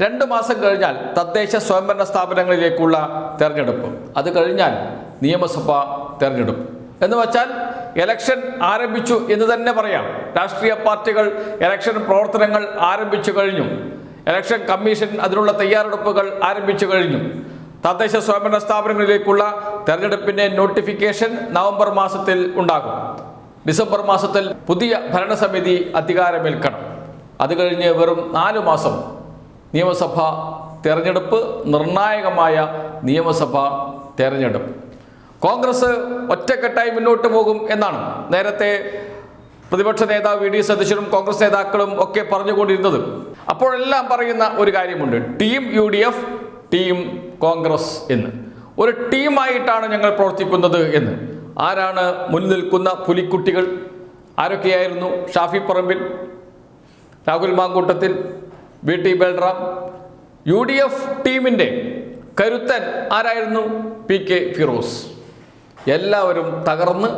രണ്ട് മാസം കഴിഞ്ഞാൽ തദ്ദേശ സ്വയംഭരണ സ്ഥാപനങ്ങളിലേക്കുള്ള തെരഞ്ഞെടുപ്പ്. അത് കഴിഞ്ഞാൽ നിയമസഭ തെരഞ്ഞെടുപ്പ്. എന്ന് വച്ചാൽ എലക്ഷൻ ആരംഭിച്ചു എന്ന് തന്നെ പറയാം. രാഷ്ട്രീയ പാർട്ടികൾ എലക്ഷൻ പ്രവർത്തനങ്ങൾ ആരംഭിച്ചു കഴിഞ്ഞു. എലക്ഷൻ കമ്മീഷൻ അതിനുള്ള തയ്യാറെടുപ്പുകൾ ആരംഭിച്ചു കഴിഞ്ഞു. തദ്ദേശ സ്വയംഭരണ സ്ഥാപനങ്ങളിലേക്കുള്ള തെരഞ്ഞെടുപ്പിന്റെ നോട്ടിഫിക്കേഷൻ നവംബർ മാസത്തിൽ ഉണ്ടാകും. ഡിസംബർ മാസത്തിൽ പുതിയ ഭരണസമിതി അധികാരമേൽക്കണം. അത് കഴിഞ്ഞ് വെറും നാലു മാസം നിയമസഭാ തെരഞ്ഞെടുപ്പ് നിർണായകമായ നിയമസഭ തെരഞ്ഞെടുപ്പ്. കോൺഗ്രസ് ഒറ്റക്കെട്ടായി മുന്നോട്ട് പോകും എന്നാണ് നേരത്തെ പ്രതിപക്ഷ നേതാവ് വി ഡി സതീശനും കോൺഗ്രസ് നേതാക്കളും ഒക്കെ പറഞ്ഞുകൊണ്ടിരുന്നത്. അപ്പോഴെല്ലാം പറയുന്ന ഒരു കാര്യമുണ്ട്. Team U D F team Congress എന്ന്. ഒരു ടീമായിട്ടാണ് ഞങ്ങൾ പ്രവർത്തിക്കുന്നത് എന്ന്. ആരാണ് മുന്നിൽ നിൽക്കുന്ന പുലിക്കുട്ടികൾ? ആരൊക്കെയായിരുന്നു? Shafi Parambil Rahul Mamkootathil V T Balram U D F ടീമിന്റെ കരുത്തൻ ആരായിരുന്നു? P K Firoz. എല്ലാവരും തകർന്ന്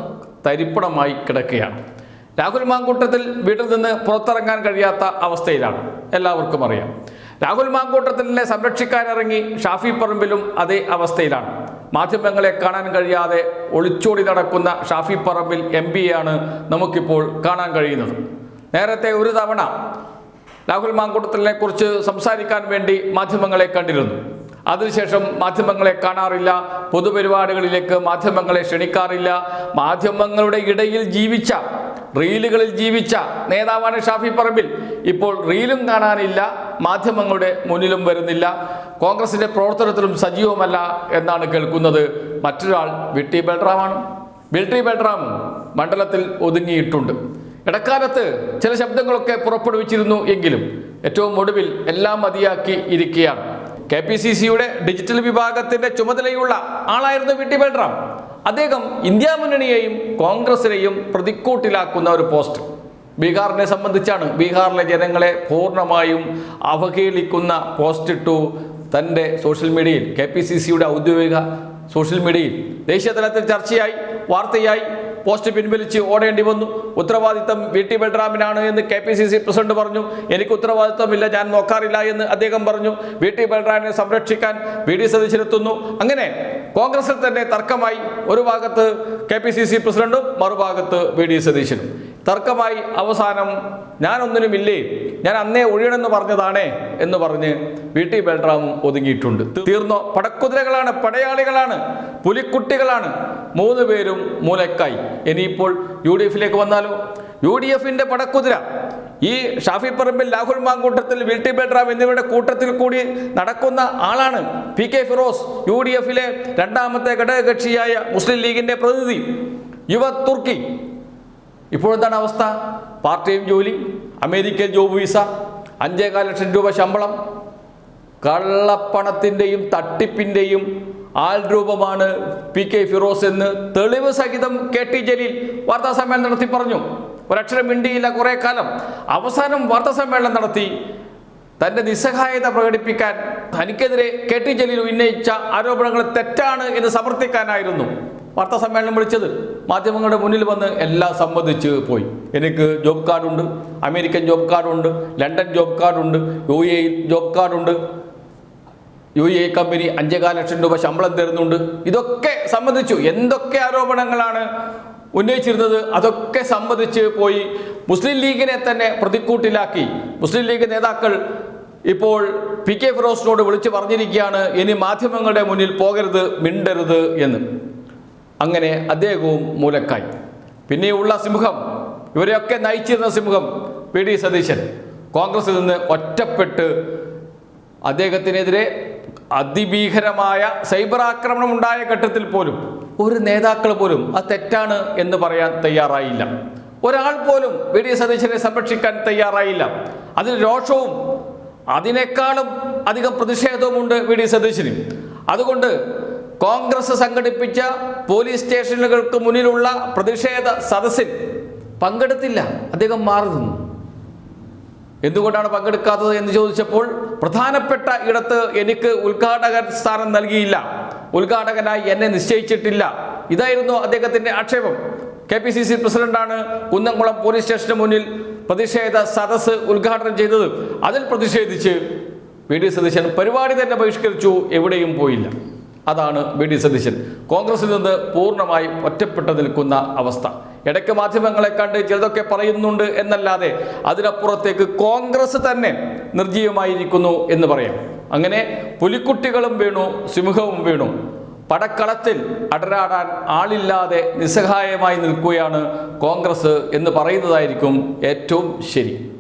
തരിപ്പണമായി കിടക്കുകയാണ്. രാഹുൽ മാങ്കൂട്ടത്തിൽ വീട്ടിൽ നിന്ന് പുറത്തിറങ്ങാൻ കഴിയാത്ത അവസ്ഥയിലാണ്. എല്ലാവർക്കും അറിയാം. രാഹുൽ മാങ്കൂട്ടത്തിനെ സംരക്ഷിക്കാനിറങ്ങി ഷാഫി പറമ്പിലും അതേ അവസ്ഥയിലാണ്. മാധ്യമങ്ങളെ കാണാൻ കഴിയാതെ ഒളിച്ചോടി നടക്കുന്ന ഷാഫി പറമ്പിൽ എം പിയാണ് നമുക്കിപ്പോൾ കാണാൻ കഴിയുന്നത്. നേരത്തെ ഒരു തവണ രാഹുൽ മാങ്കൂട്ടത്തിലിനെ കുറിച്ച് സംസാരിക്കാൻ വേണ്ടി മാധ്യമങ്ങളെ കണ്ടിരുന്നു. അതിനുശേഷം മാധ്യമങ്ങളെ കാണാറില്ല പൊതുപരിപാടികളിലേക്ക് മാധ്യമങ്ങളെ ക്ഷണിക്കാറില്ല മാധ്യമങ്ങളുടെ ഇടയിൽ ജീവിച്ച റീലുകളിൽ ജീവിച്ച നേതാവാണ് ഷാഫി പറമ്പിൽ. ഇപ്പോൾ റീലും കാണാനില്ല മാധ്യമങ്ങളുടെ മുന്നിലും വരുന്നില്ല. കോൺഗ്രസിന്റെ പ്രവർത്തനത്തിലും സജീവമല്ല എന്നാണ് കേൾക്കുന്നത് മറ്റൊരാൾ വിട്ടി ബൽറാമാണ്. വിൽട്ടി ബൽറാമും മണ്ഡലത്തിൽ ഒതുങ്ങിയിട്ടുണ്ട്. ഇടക്കാലത്ത് ചില ശബ്ദങ്ങളൊക്കെ പുറപ്പെടുവിച്ചിരുന്നു എങ്കിലും ഏറ്റവും ഒടുവിൽ എല്ലാം മതിയാക്കി ഇരിക്കുകയാണ്. കെ പി സി സിയുടെ ഡിജിറ്റൽ വിഭാഗത്തിന്റെ ചുമതലയുള്ള ആളായിരുന്നു വി ടി ബൽറാം. അദ്ദേഹം ഇന്ത്യ മുന്നണിയെയും കോൺഗ്രസിനെയും പ്രതിക്കൂട്ടിലാക്കുന്ന ഒരു പോസ്റ്റ്. ബീഹാറിനെ സംബന്ധിച്ചാണ് ബീഹാറിലെ ജനങ്ങളെ പൂർണമായും അവഹേളിക്കുന്ന പോസ്റ്റ് ഇട്ടു തന്റെ സോഷ്യൽ മീഡിയയിൽ കെ പി സി സിയുടെ ഔദ്യോഗിക സോഷ്യൽ മീഡിയയിൽ. ദേശീയ തലത്തിൽ ചർച്ചയായി വാർത്തയായി. പോസ്റ്റ് പിൻവലിച്ച് ഓടേണ്ടി വന്നു. ഉത്തരവാദിത്തം വി. ടി. ബൽറാമിനാണ് എന്ന് K. P. C. C. President പറഞ്ഞു. എനിക്ക് ഉത്തരവാദിത്തമില്ല ഞാൻ നോക്കാറില്ല എന്ന് അദ്ദേഹം പറഞ്ഞു. വി. ടി. ബൽറാമിനെ സംരക്ഷിക്കാൻ വി. ഡി. സതീശനെത്തുന്നു. അങ്ങനെ കോൺഗ്രസിൽ തന്നെ തർക്കമായി. ഒരു ഭാഗത്ത് കെ. പി. സി. സി. പ്രസിഡന്റും മറുഭാഗത്ത് വി. ഡി. സതീശനും. തർക്കമായി അവസാനം ഞാനൊന്നിനുമില്ലേ ഞാൻ അന്നേ ഒഴിയണമെന്ന് പറഞ്ഞതാണേ എന്ന് പറഞ്ഞ് വി. ടി. ബൽറാം ഒതുങ്ങിയിട്ടുണ്ട്. തീർന്നോ? പടക്കുതിരകളാണ് പടയാളികളാണ് പുലിക്കുട്ടികളാണ്. മൂന്ന് പേരും മൂലക്കായി. ഇനിയിപ്പോൾ യു ഡി എഫിലേക്ക് വന്നാലോ? യു ഡി എഫിന്റെ പടക്കുതിര. ഈ ഷാഫി പറമ്പിൽ രാഹുൽ മാങ്കൂട്ടത്തിൽ വി ടി ബൽറാം എന്നിവരുടെ കൂട്ടത്തിൽ കൂടി നടക്കുന്ന ആളാണ് P K Firoz U D എഫിലെ രണ്ടാമത്തെ ഘടകകക്ഷിയായ മുസ്ലിം ലീഗിന്റെ പ്രതിനിധി. യുവ തുർക്കി. ഇപ്പോഴെന്താണ് അവസ്ഥ? പാർട്ട് ടൈം ജോലി അമേരിക്കൻ ജോബ് വിസ അഞ്ചേകാൽ ലക്ഷം രൂപ ശമ്പളം കള്ളപ്പണത്തിന്റെയും തട്ടിപ്പിന്റെയും ആൾ രൂപമാണ് പി കെ ഫിറോസ് എന്ന് തെളിവ് സഹിതം കെ ടി ജലീൽ വാർത്താ സമ്മേളനം നടത്തി പറഞ്ഞു. ഒരക്ഷരം മിണ്ടിയില്ല കുറേ കാലം. അവസാനം വാർത്താ സമ്മേളനം നടത്തി. തന്റെ നിസ്സഹായത പ്രകടിപ്പിക്കാൻ തനിക്കെതിരെ കെ ടി ജലീൽ ഉന്നയിച്ച ആരോപണങ്ങൾ തെറ്റാണ് എന്ന് സമർത്ഥിക്കാനായിരുന്നു. വാർത്താ സമ്മേളനം വിളിച്ചത് മാധ്യമങ്ങളുടെ മുന്നിൽ വന്ന് എല്ലാം സമ്മതിച്ച് പോയി. എനിക്ക് ജോബ് കാർഡുണ്ട്. അമേരിക്കൻ ജോബ് കാർഡുണ്ട്. ലണ്ടൻ ജോബ് കാർഡുണ്ട്. യു എ ജോബ് കാർഡുണ്ട്. യു എ കമ്പനി അഞ്ചേകാൽ ലക്ഷം രൂപ ശമ്പളം തരുന്നുണ്ട്. ഇതൊക്കെ സംബന്ധിച്ചു എന്തൊക്കെ ആരോപണങ്ങളാണ് ഉന്നയിച്ചിരുന്നത്? അതൊക്കെ സംബന്ധിച്ച് പോയി മുസ്ലിം ലീഗിനെ തന്നെ പ്രതിക്കൂട്ടിലാക്കി. മുസ്ലിം ലീഗ് നേതാക്കൾ ഇപ്പോൾ പി കെ ഫിറോസിനോട് വിളിച്ചു പറഞ്ഞിരിക്കുകയാണ് ഇനി മാധ്യമങ്ങളുടെ മുന്നിൽ പോകരുത് മിണ്ടരുത് എന്ന്. അങ്ങനെ അദ്ദേഹവും മൂലക്കായി. പിന്നെയുള്ള സിംഹം. ഇവരെയൊക്കെ നയിച്ചിരുന്ന സിംഹം പി ഡി സതീശൻ. കോൺഗ്രസിൽ നിന്ന് ഒറ്റപ്പെട്ട് അദ്ദേഹത്തിനെതിരെ അതിഭീകരമായ സൈബർ ആക്രമണം ഉണ്ടായ ഘട്ടത്തിൽ പോലും ഒരു നേതാക്കൾ പോലും അത് തെറ്റാണ് എന്ന് പറയാൻ തയ്യാറായില്ല. ഒരാൾ പോലും വി ഡി സതീശനെ സംരക്ഷിക്കാൻ തയ്യാറായില്ല. അതിൽ രോഷവും അതിനേക്കാളും അധികം പ്രതിഷേധവുമുണ്ട് വി. ഡി. സതീശന്. അതുകൊണ്ട് കോൺഗ്രസ് സംഘടിപ്പിച്ച പോലീസ് സ്റ്റേഷനുകൾക്ക് മുന്നിലുള്ള പ്രതിഷേധ സദസ്സിൽ പങ്കെടുത്തില്ല. അദ്ദേഹം മാറി നിന്നു. എന്തുകൊണ്ടാണ് പങ്കെടുക്കാത്തത് എന്ന് ചോദിച്ചപ്പോൾ പ്രധാനപ്പെട്ട ഇടത്ത് എനിക്ക് ഉദ്ഘാടകൻ സ്ഥാനം നൽകിയില്ല. ഉദ്ഘാടകനായി എന്നെ നിശ്ചയിച്ചിട്ടില്ല. ഇതായിരുന്നു അദ്ദേഹത്തിന്റെ ആക്ഷേപം. കെ പി സി സി പ്രസിഡന്റാണ് കുന്നംകുളം പോലീസ് സ്റ്റേഷന് മുന്നിൽ പ്രതിഷേധ സദസ്സ് ഉദ്ഘാടനം ചെയ്തത്. അതിൽ പ്രതിഷേധിച്ച് വി ഡി സതീശൻ പരിപാടി തന്നെ ബഹിഷ്കരിച്ചു എവിടെയും പോയില്ല. അതാണ് വി ഡി സതീശൻ. കോൺഗ്രസിൽ നിന്ന് പൂർണമായി ഒറ്റപ്പെട്ടു നിൽക്കുന്ന അവസ്ഥ. ഇടയ്ക്ക് മാധ്യമങ്ങളെ കണ്ട് ചിലതൊക്കെ പറയുന്നുണ്ട് എന്നല്ലാതെ അതിനപ്പുറത്തേക്ക് കോൺഗ്രസ് തന്നെ നിർജീവമായിരിക്കുന്നു എന്ന് പറയാം. അങ്ങനെ പുലിക്കുട്ടികളും വീണു സിംഹവും വീണു. പടക്കളത്തിൽ അടരാടാൻ ആളില്ലാതെ നിസ്സഹായമായി നിൽക്കുകയാണ് കോൺഗ്രസ് എന്ന് പറയുന്നതായിരിക്കും ഏറ്റവും ശരി.